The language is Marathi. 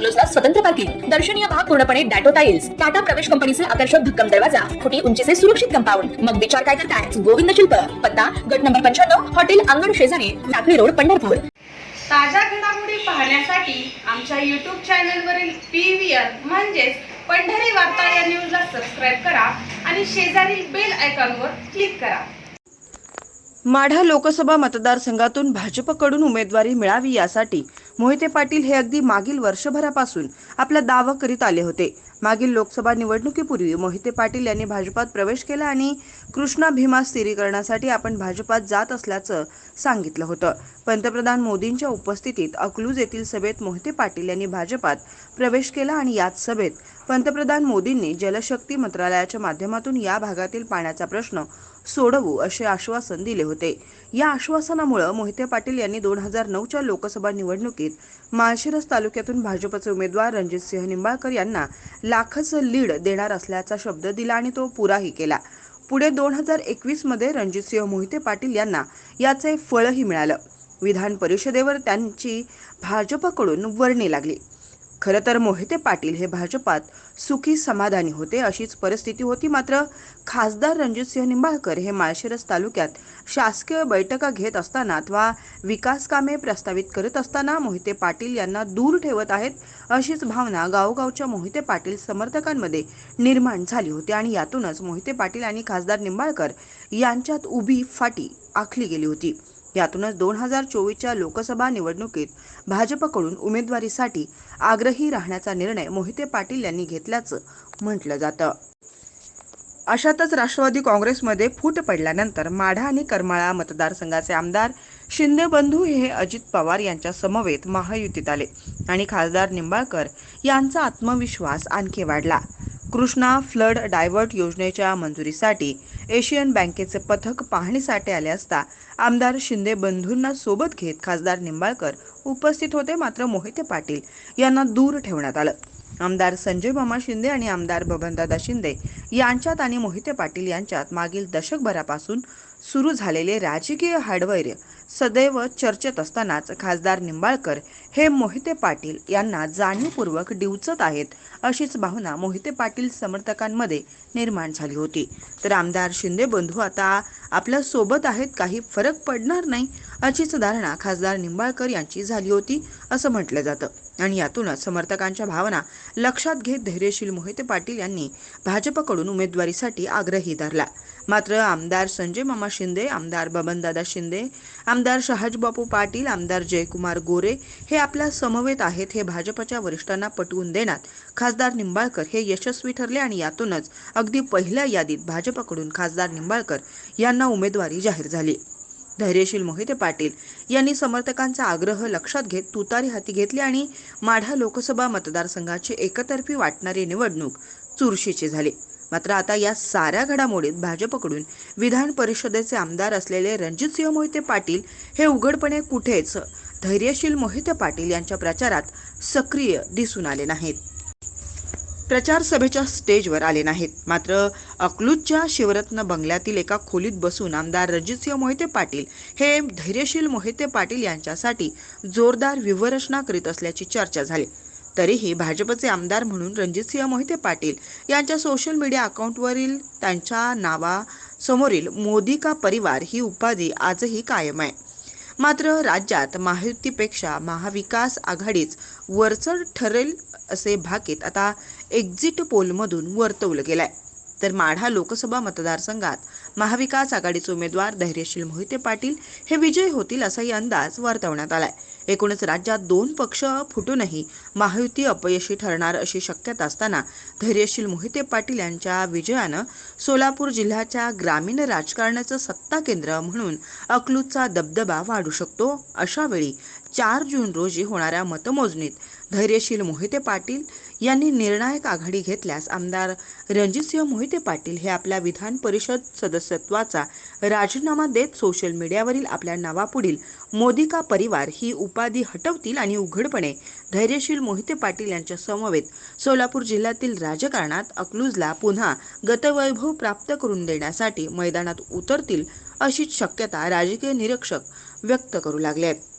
बंगलोजला स्वतंत्र पार्किंग. दर्शनीय भाग पूर्णपणे डॅटो टाइल्स टाटा प्रवेश कंपनीचे आकर्षक भक्कम दरवाजा. फुटी उंचीचे सुरक्षित कंपाऊंड. मग विचार काय करताय? गोविंद शिल्प. पत्ता गट नंबर पंच्याण्णव हॉटेल अंगण शेजारी टाकळी रोड पंढरपूर. ताज्या घडामोडी पाहण्यासाठी आमच्या यूट्यूब चॅनलवरील पी व्ही आर म्हणजेच पंढरी वार्ता या न्यूजला सबस्क्राईब करा आणि शेजारील बेल आयकॉनवर क्लिक करा. माढा लोकसभा मतदारसंघातून भाजपकडून उमेदवारी मिळावी यासाठी मोहिते पाटील हे अगदी मागील वर्षभरापासून आपला दावा करीत आले होते. मागील लोकसभा निवडणुकीपूर्वी मोहिते पाटील यांनी भाजपात प्रवेश केला आणि कृष्णा भीमा स्थिरीकरणासाठी आपण भाजपात जात असल्याचं सांगितलं होतं. पंतप्रधान मोदींच्या उपस्थितीत अकलूज येथील सभेत मोहिते पाटील यांनी भाजपात प्रवेश केला आणि याच सभेत पंतप्रधान मोदींनी जलशक्ती मंत्रालयाच्या माध्यमातून या भागातील पाण्याचा प्रश्न सोडवू असे आश्वासन दिले होते. या आश्वासनामुळे मोहिते पाटील यांनी दोन हजार नऊच्या लोकसभा निवडणुकीत माळशिरस तालुक्यातून भाजपचे उमेदवार रणजितसिंह निंबाळकर यांना लाखच लीड देणार असल्याचा शब्द दिला आणि तो पुराही केला. पुढे दोन हजार एकवीसमध्ये रणजितसिंह मोहिते पाटील यांना याचे फळही मिळालं. विधान परिषदेवर त्यांची भाजपकडून वर्णी लागली. खरं तर मोहिते पाटील हे भाजपात सुखी समाधानी होते अशीच परिस्थिती होती. मात्र खासदार रणजितसिंह निंबाळकर हे माळशिरस तालुक्यात शासकीय बैठका घेत असताना अथवा विकास कामे प्रस्तावित करत असताना मोहिते पाटील यांना दूर ठेवत आहेत अशीच भावना गावोगावच्या मोहिते पाटील समर्थकांमध्ये निर्माण झाली होती. आणि यातूनच मोहिते पाटील आणि खासदार निंबाळकर यांच्यात उभी फाटी आखली गेली होती. यातूनच दोन हजार चोवीसच्या लोकसभा निवडणुकीत भाजपकडून उमेदवारीसाठी आग्रही राहण्याचा निर्णय मोहिते पाटील यांनी घेतल्याचं म्हटलं जातं. अशातच राष्ट्रवादी काँग्रेसमध्ये फूट पडल्यानंतर माढा आणि करमाळा मतदारसंघाचे आमदार शिंदे बंधू हे अजित पवार यांच्या समवेत महायुतीत आले आणि खासदार निंबाळकर यांचा आत्मविश्वास आणखी वाढला. कृष्णा फ्लड डायव्हर्ट योजनेच्या मंजुरीसाठी एशियन बँकेचे पथक पाहणीसाठी आले असता आमदार शिंदे बंधूंना सोबत घेत खासदार निंबाळकर उपस्थित होते मात्र मोहिते पाटील यांना दूर ठेवण्यात आलं. आमदार संजय मामा शिंदे आणि आमदार बबनदादा शिंदे यांच्यात आणि मोहिते पाटील यांच्यात मागील दशकभरापासून सुरू झालेले राजकीय हाडवैर्य सदैव चर्चेत असतानाच खासदार निंबाळकर हे मोहिते पाटील यांना जाणीवपूर्वक डिवचत आहेत अशीच भावना मोहिते पाटील समर्थकांमध्ये निर्माण झाली होती. तर आमदार शिंदे बंधू आता आपल्यासोबत आहेत काही फरक पडणार नाही अशीच धारणा खासदार निंबाळकर यांची झाली होती असं म्हटलं जातं. आणि यातूनच समर्थकांच्या भावना लक्षात घेत धैर्यशील मोहिते पाटील यांनी भाजपकडून उमेदवारीसाठी आग्रही धरला. मात्र आमदार संजय मामा शिंदे आमदार बबनदादा शिंदे आमदार शहाजबापू पाटील आमदार जयकुमार गोरे हे आपल्या समवेत आहेत हे भाजपच्या वरिष्ठांना पटवून देण्यात खासदार निंबाळकर हे यशस्वी ठरले आणि यातूनच अगदी पहिल्या यादीत भाजपकडून खासदार निंबाळकर यांना उमेदवारी जाहीर झाली. धैर्यशील मोहिते पाटील यांनी समर्थकांचा आग्रह लक्षात घेत तुतारी हाती घेतली आणि माढा लोकसभा मतदारसंघाची एकतर्फी वाटणारी निवडणूक चुरशीची झाली. मात्र आता या साऱ्या घडामोडीत भाजपकडून विधान परिषदेचे आमदार असलेले रणजितसिंह मोहिते पाटील हे उघडपणे कुठेच धैर्यशील मोहिते पाटील यांच्या प्रचारात सक्रिय दिसून आले नाहीत. प्रचार सभेच्या स्टेजवर आले नाहीत. मात्र अकलूजच्या शिवरत्न बंगल्यातील एका खोलीत बसून आमदार रणजितसिंह मोहिते पाटील हे धैर्यशील मोहिते पाटील यांच्यासाठी जोरदार व्यूहरचना करीत असल्याची चर्चा झाली. तरीही भाजपचे आमदार म्हणून रणजितसिंह मोहिते पाटील यांच्या सोशल मीडिया अकाउंटवरील त्यांच्या नावासमोरील मोदी का परिवार ही उपाधी आजही कायम आहे. मात्र राज्यात महायुतीपेक्षा महाविकास आघाडीच वरचढ ठरेल असे भाकीत आता एक्झिट पोलमधून वर्तवलं गेलंय. तर माढा लोकसभा मतदारसंघात महाविकास आघाडीचे उमेदवार धैर्यशील मोहिते पाटील हे विजयी होतील असाही अंदाज वर्तवण्यात आलाय. एकूणच राज्यात दोन पक्ष फुटूनही महायुती अपयशी ठरणार अशी शक्यता असताना धैर्यशील मोहिते पाटील यांच्या विजयानं सोलापूर जिल्ह्याच्या ग्रामीण राजकारणाचं सत्ता केंद्र म्हणून अकलूजचा दबदबा वाढू शकतो अशावेळी चार जून रोजी होणाऱ्या मतमोजणीत धैर्यशील मोहिते पाटील यांनी निर्णायक आघाडी घेतल्यास आमदार रणजितसिंह मोहिते पाटील हे आपल्या विधान परिषद सदस्यत्वाचा राजीनामा देत सोशल मीडियावरील आपल्या नावापुढील मोदी का परिवार ही उपाधी हटवतील आणि उघडपणे धैर्यशील मोहिते पाटील यांच्या समवेत सोलापूर जिल्ह्यातील राजकारणात अकलूजला पुन्हा गतवैभव प्राप्त करून देण्यासाठी मैदानात उतरतील अशीच शक्यता राजकीय निरीक्षक व्यक्त करू लागले आहेत.